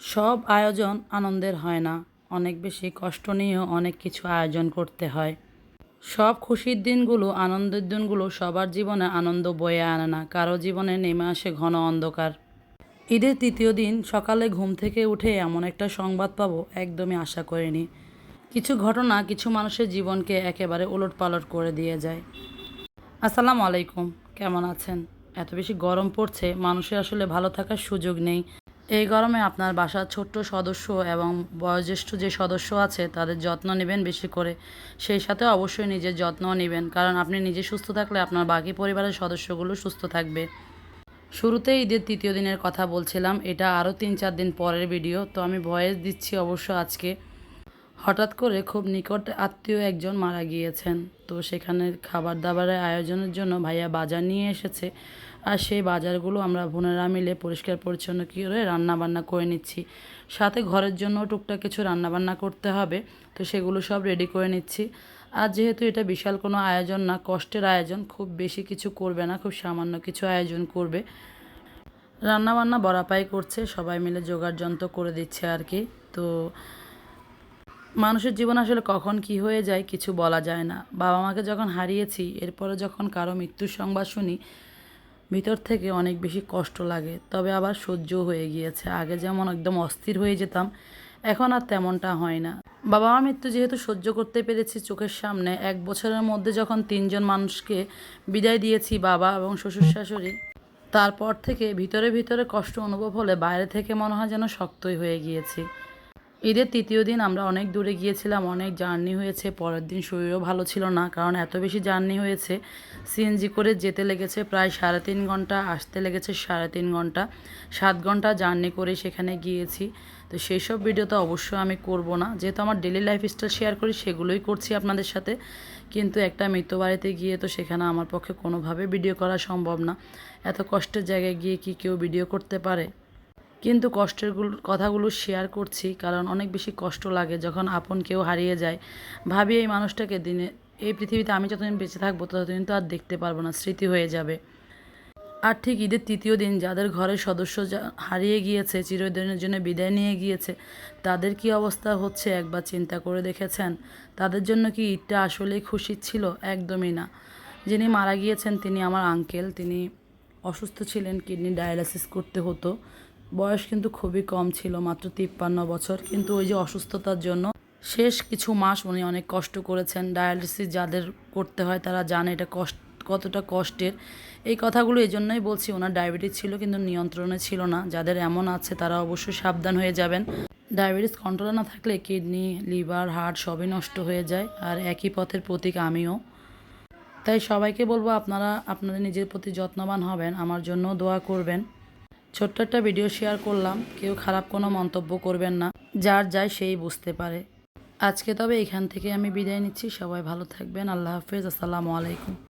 সব আয়োজন আনন্দের হয় না। অনেক বেশি কষ্ট নিয়েও অনেক কিছু আয়োজন করতে হয়। সব খুশির দিনগুলো, আনন্দের দিনগুলো সবার জীবনে আনন্দ বয়ে আনে না। কারও জীবনে নেমে আসে ঘন অন্ধকার। ঈদের তৃতীয় দিন সকালে ঘুম থেকে উঠে এমন একটা সংবাদ পাবো একদমই আশা করিনি। কিছু ঘটনা কিছু মানুষের জীবনকে একেবারে ওলট পালট করে দিয়ে যায়। আসসালামু আলাইকুম, কেমন আছেন? এত বেশি গরম পড়ছে, মানুষের আসলে ভালো থাকার সুযোগ নেই। এই গরমে আপনার বাসার ছোট্ট সদস্য এবং বয়োজ্যেষ্ঠ যে সদস্য আছে, তাদের যত্ন নেবেন বেশি করে। সেই সাথে অবশ্যই নিজের যত্ন নেবেন, কারণ আপনি নিজে সুস্থ থাকলে আপনার বাকি পরিবারের সদস্যগুলো সুস্থ থাকবে। শুরুতে ঈদের তৃতীয় দিনের কথা বলছিলাম, এটা আরও তিন চার দিন পরের ভিডিও, তো আমি ভয়েস দিচ্ছি অবশ্য আজকে। হঠাৎ করে খুব নিকট আত্মীয় একজন মারা গিয়েছেন। তো সেখানে খাবার দাবারের আয়োজনের জন্য ভাইয়া বাজার নিয়ে এসেছে। আর সেই বাজারগুলো আমরা বোনেরা মিলে পরিষ্কার পরিচ্ছন্ন করে রান্না বান্না করে নিচ্ছি। সাথে ঘরের জন্য টুকটাক কিছু রান্না বান্না করতে হবে। তো সেগুলো সব রেডি করে নিচ্ছি। আর যেহেতু এটা বিশাল কোনো আয়োজন না, কষ্টের আয়োজন, খুব বেশি কিছু করবে না, খুব সামান্য কিছু আয়োজন করবে। রান্নাবান্না বড়াপাই করছে, সবাই মিলে জোগাড় যন্ত্র করে দিচ্ছে আর কি। তো মানুষের জীবন আসলে কখন কি হয়ে যায় কিছু বলা যায় না। বাবা মাকে যখন হারিয়েছি, এরপরে যখন কারও মৃত্যুর সংবাদ শুনি, ভিতর থেকে অনেক বেশি কষ্ট লাগে। তবে আবার সহ্য হয়ে গিয়েছে। আগে যেমন একদম অস্থির হয়ে যেতাম, এখন আর তেমনটা হয় না। বাবা মা মৃত্যু যেহেতু সহ্য করতে পেরেছি চোখের সামনে, এক বছরের মধ্যে যখন তিনজন মানুষকে বিদায় দিয়েছি, বাবা এবং শ্বশুর শাশুড়ি, তারপর থেকে ভিতরে ভিতরে কষ্ট অনুভব হলে বাইরে থেকে মনে হয় যেন শক্তই হয়ে গিয়েছি। ঈদের তৃতীয় দিন আমরা অনেক দূরে গিয়েছিলাম, অনেক জার্নি হয়েছে, পরের দিন শরীরও ভালো ছিল না, কারণ এত বেশি জার্নি হয়েছে। সিএনজি করে যেতে লেগেছে প্রায় সাড়ে তিন ঘণ্টা, আসতে লেগেছে সাড়ে তিন ঘণ্টা, সাত ঘণ্টা জার্নি করে সেখানে গিয়েছি। তো সেই সব ভিডিও তো অবশ্যই আমি করব না। যেহেতু আমার ডেলি লাইফ লাইফস্টাইল শেয়ার করি, সেগুলোই করছি আপনাদের সাথে। কিন্তু একটা মৃত্যু বাড়িতে গিয়ে তো সেখানে আমার পক্ষে কোনোভাবে ভিডিও করা সম্ভব না। এত কষ্টের জায়গায় গিয়ে কি কেউ ভিডিও করতে পারে? কিন্তু কষ্টের কথাগুলো শেয়ার করছি, কারণ অনেক বেশি কষ্ট লাগে যখন আপন কেউ হারিয়ে যায়। ভাবি, এই মানুষটাকে দিনে, এই পৃথিবীতে আমি যতদিন বেঁচে থাকব, ততদিন তো আর দেখতে পারব না, স্মৃতি হয়ে যাবে। আর ঠিক ঈদের তৃতীয় দিন, যাদের ঘরের সদস্য হারিয়ে গিয়েছে, চিরদিনের জন্য বিদায় নিয়ে গিয়েছে, তাদের কি অবস্থা হচ্ছে একবার চিন্তা করে দেখেছেন? তাদের জন্য কি ঈদটা আসলেই খুশির ছিল? একদমই না। যিনি মারা গিয়েছেন, তিনি আমার আঙ্কেল তিনি অসুস্থ ছিলেন কিডনি ডায়ালিসিস করতে হতো। বয়স কিন্তু খুবই কম ছিল, মাত্র তিপ্পান্ন বছর। কিন্তু ওই যে অসুস্থতার জন্য শেষ কিছু মাস উনি অনেক কষ্ট করেছেন। ডায়ালিসিস যাদের করতে হয় তারা জানে এটা কষ্ট, কতটা কষ্টের। এই কথাগুলো এই জন্যই বলছি, ওনার ডায়াবেটিস ছিল কিন্তু নিয়ন্ত্রণে ছিল না। যাদের এমন আছে তারা অবশ্যই সাবধান হয়ে যাবেন। ডায়াবেটিস কন্ট্রোলে না থাকলে কিডনি, লিভার, হার্ট সবই নষ্ট হয়ে যায়, আর একই পথের প্রতীক আমিও। তাই সবাইকে বলব আপনারা আপনাদের নিজের প্রতি যত্নবান হবেন। আমার জন্য দোয়া করবেন। ছোট্ট একটা ভিডিও শেয়ার করলাম। কেউ খারাপ কোনো মন্তব্য করবেন না। যার যায় সেই বুঝতে পারে। আজকে তবে এখান থেকে আমি বিদায় নিচ্ছি। সবাই ভালো থাকবেন। আল্লাহ হাফিজ। আসসালামু আলাইকুম।